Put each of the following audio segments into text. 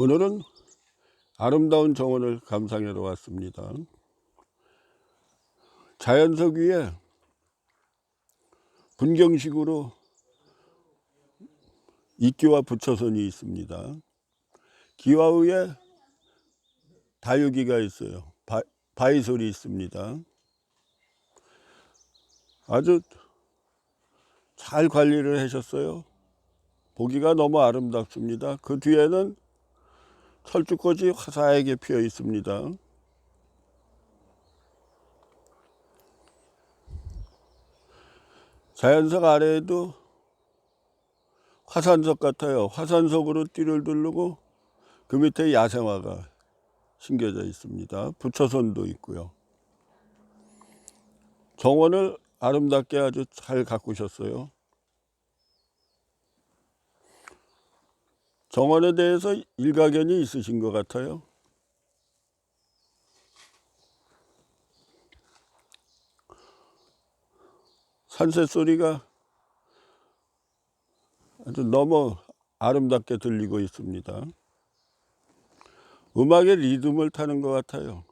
오늘은 아름다운 정원을 감상하러 왔습니다. 자연석 위에 분경식으로 이끼와 부처선이 있습니다. 기와우에 다육이가 있어요. 바, 바이솔이 있습니다. 아주 잘 관리를 하셨어요. 보기가 너무 아름답습니다. 그 뒤에는 철쭉꽃이 화사하게 피어 있습니다. 자연석 아래에도 화산석 같아요. 화산석으로 띠를 두르고 그 밑에 야생화가 심겨져 있습니다. 부처선도 있고요. 정원을 아름답게 아주 잘 가꾸셨어요. 정원에 대해서 일가견이 있으신 것 같아요. 산새 소리가 아주 너무 아름답게 들리고 있습니다. 음악의 리듬을 타는 것 같아요.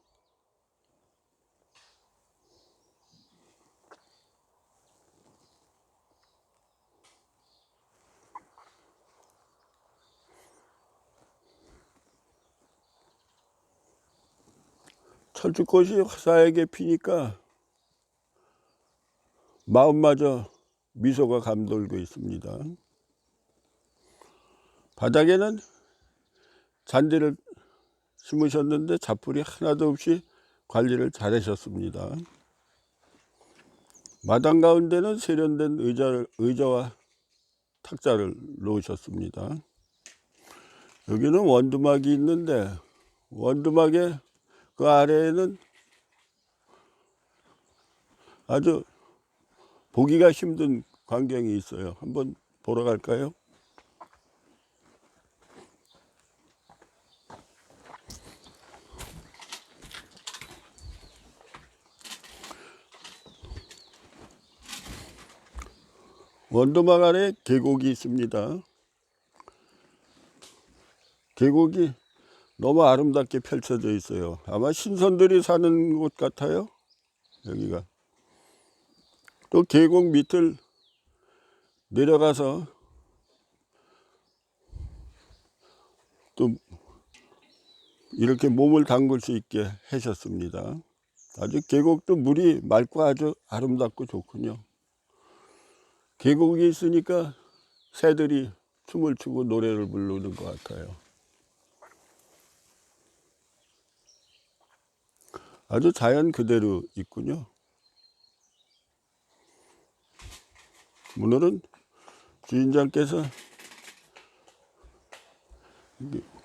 철쭉꽃이 화사하게 피니까 마음마저 미소가 감돌고 있습니다. 바닥에는 잔디를 심으셨는데 잡풀이 하나도 없이 관리를 잘 하셨습니다. 마당 가운데는 세련된 의자를, 의자와 탁자를 놓으셨습니다. 여기는 원두막이 있는데 원두막에 그 아래에는 아주 보기가 힘든 광경이 있어요. 한번 보러 갈까요? 원두막 안에 계곡이 있습니다. 계곡이 너무 아름답게 펼쳐져 있어요. 아마 신선들이 사는 곳 같아요. 여기가. 또 계곡 밑을 내려가서 또 이렇게 몸을 담글 수 있게 하셨습니다. 아주 계곡도 물이 맑고 아주 아름답고 좋군요. 계곡이 있으니까 새들이 춤을 추고 노래를 부르는 것 같아요. 아주 자연 그대로 있군요. 오늘은 주인장께서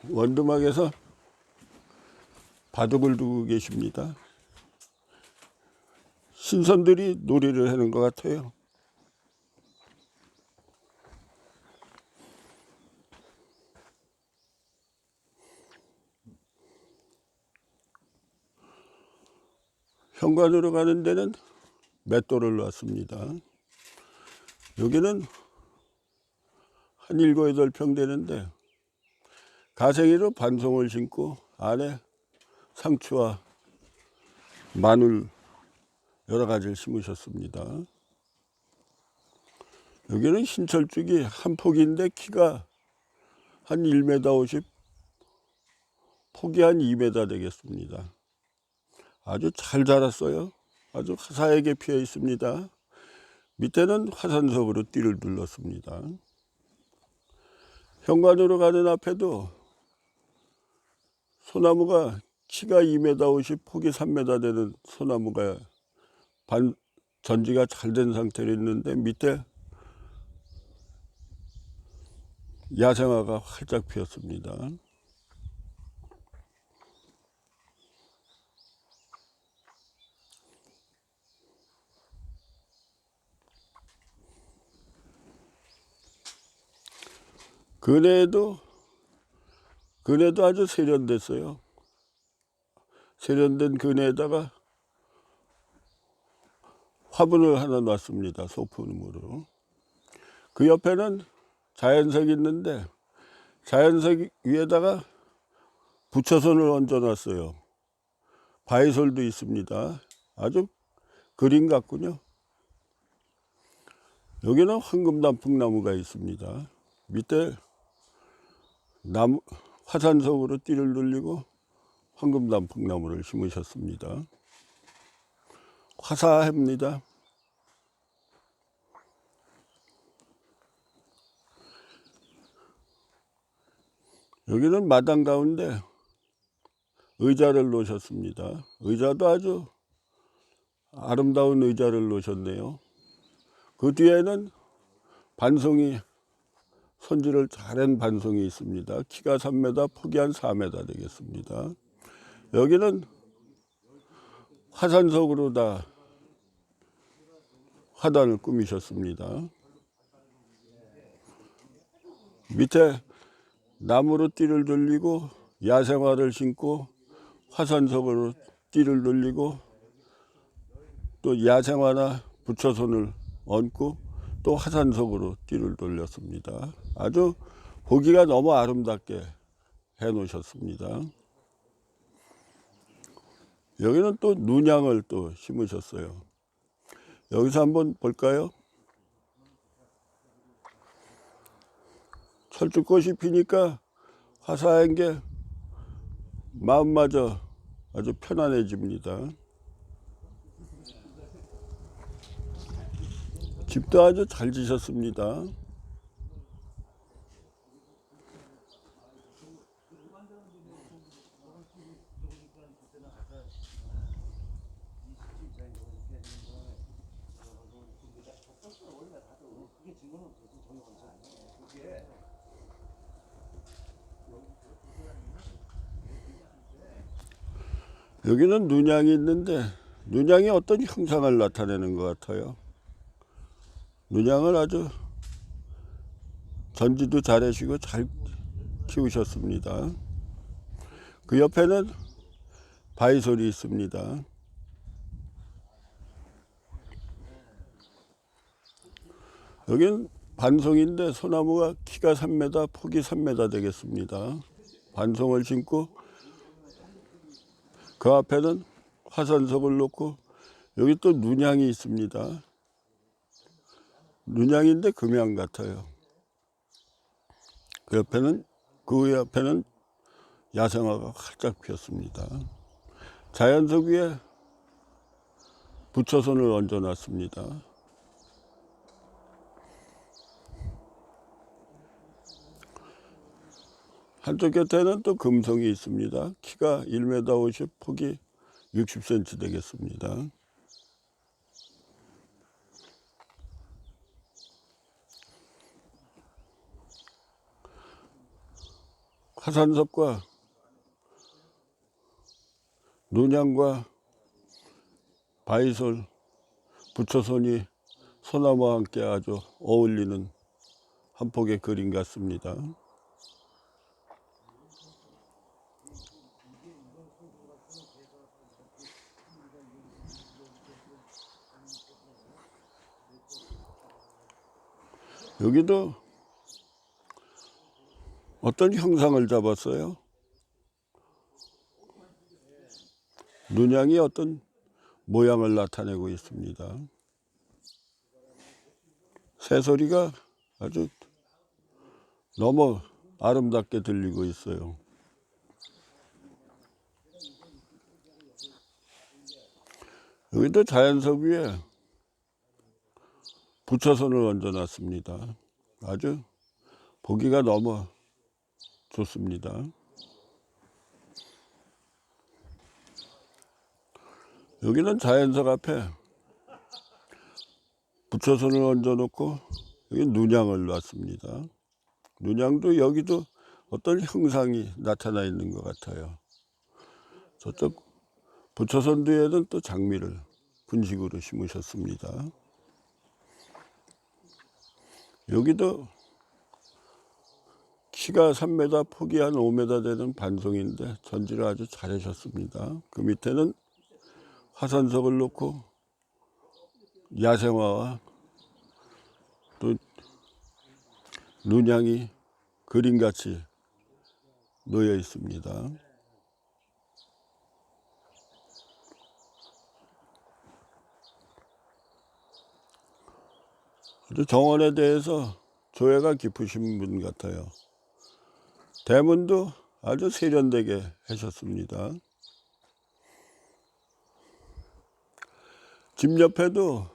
원두막에서 바둑을 두고 계십니다. 신선들이 놀이를 하는 것 같아요. 현관으로 가는 데는 맷돌을 놨습니다. 여기는 한 일곱 여덟 평 되는데 가생이로 반송을 심고 안에 상추와 마늘 여러 가지를 심으셨습니다. 여기는 신철쭉이 한 폭인데 키가 한 1m 50, 폭이 한 2m 되겠습니다. 아주 잘 자랐어요. 아주 화사하게 피어 있습니다. 밑에는 화산석으로 띠를 둘렀습니다. 현관으로 가는 앞에도 소나무가 키가 2m 50, 폭이 3m 되는 소나무가 반 전지가 잘 된 상태로 있는데 밑에 야생화가 활짝 피었습니다. 그네도 그네도 아주 세련됐어요. 세련된 그네에다가 화분을 하나 놨습니다. 소품으로. 그 옆에는 자연석이 있는데 자연석 위에다가 부처선을 얹어놨어요. 바이솔도 있습니다. 아주 그림 같군요. 여기는 황금단풍나무가 있습니다. 밑에 나무, 화산석으로 띠를 돌리고 황금 단풍나무를 심으셨습니다. 화사합니다. 여기는 마당 가운데 의자를 놓으셨습니다. 의자도 아주 아름다운 의자를 놓으셨네요. 그 뒤에는 반송이 손질을 잘한 반송이 있습니다. 키가 3m, 폭이 한 4m 되겠습니다. 여기는 화산석으로 다 화단을 꾸미셨습니다. 밑에 나무로 띠를 돌리고 야생화를 심고 화산석으로 띠를 돌리고 또 야생화나 부처손을 얹고 또 화산석으로 띠를 돌렸습니다. 아주 보기가 너무 아름답게 해 놓으셨습니다. 여기는 또 눈양을 또 심으셨어요. 여기서 한번 볼까요? 철쭉꽃이 피니까 화사한 게 마음마저 아주 편안해집니다. 집도 아주 잘 지셨습니다. 여기는 눈양이 있는데 눈양이 어떤 형상을 나타내는 것 같아요. 눈양을 아주 전지도 잘하시고 잘 키우셨습니다. 그 옆에는 바이솔이 있습니다. 여긴 반송인데 소나무가 키가 3m, 폭이 3m 되겠습니다. 반송을 심고 그 앞에는 화산석을 놓고 여기 또 눈양이 있습니다. 눈양인데 금양 같아요. 그 옆에는 그 옆에는 야생화가 활짝 피었습니다. 자연석 위에 부처선을 얹어놨습니다. 한쪽 곁에는 또 금성이 있습니다. 키가 1m 50, 폭이 60cm 되겠습니다. 화산석과 논양과 바이솔, 부처손이 소나무와 함께 아주 어울리는 한 폭의 그림 같습니다. 여기도 어떤 형상을 잡았어요? 눈양이 어떤 모양을 나타내고 있습니다. 새소리가 아주 너무 아름답게 들리고 있어요. 여기도 자연석 위에 부처선을 얹어 놨습니다. 아주 보기가 너무 좋습니다. 여기는 자연석 앞에 부처선을 얹어놓고 여기 눈양을 놨습니다. 눈양도 여기도 어떤 형상이 나타나 있는 것 같아요. 저쪽 부처선 뒤에는 또 장미를 분식으로 심으셨습니다. 여기도 키가 3m, 폭이 한 5m 되는 반송인데 전지를 아주 잘하셨습니다. 그 밑에는 화산석을 놓고 야생화와 또 눈향이 그림같이 놓여 있습니다. 정원에 대해서 조예가 깊으신 분 같아요. 대문도 아주 세련되게 하셨습니다. 집 옆에도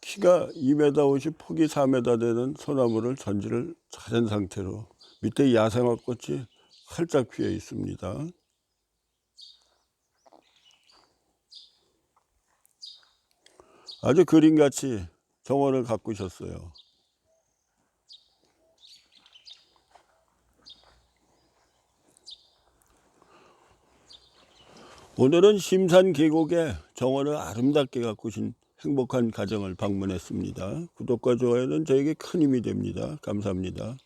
키가 2m 50, 폭이 4m 되는 소나무를 전지를 잘한 상태로 밑에 야생화 꽃이 활짝 피어 있습니다. 아주 그림같이 정원을 가꾸셨어요. 오늘은 심산 계곡에 정원을 아름답게 가꾸신 행복한 가정을 방문했습니다. 구독과 좋아요는 저에게 큰 힘이 됩니다. 감사합니다.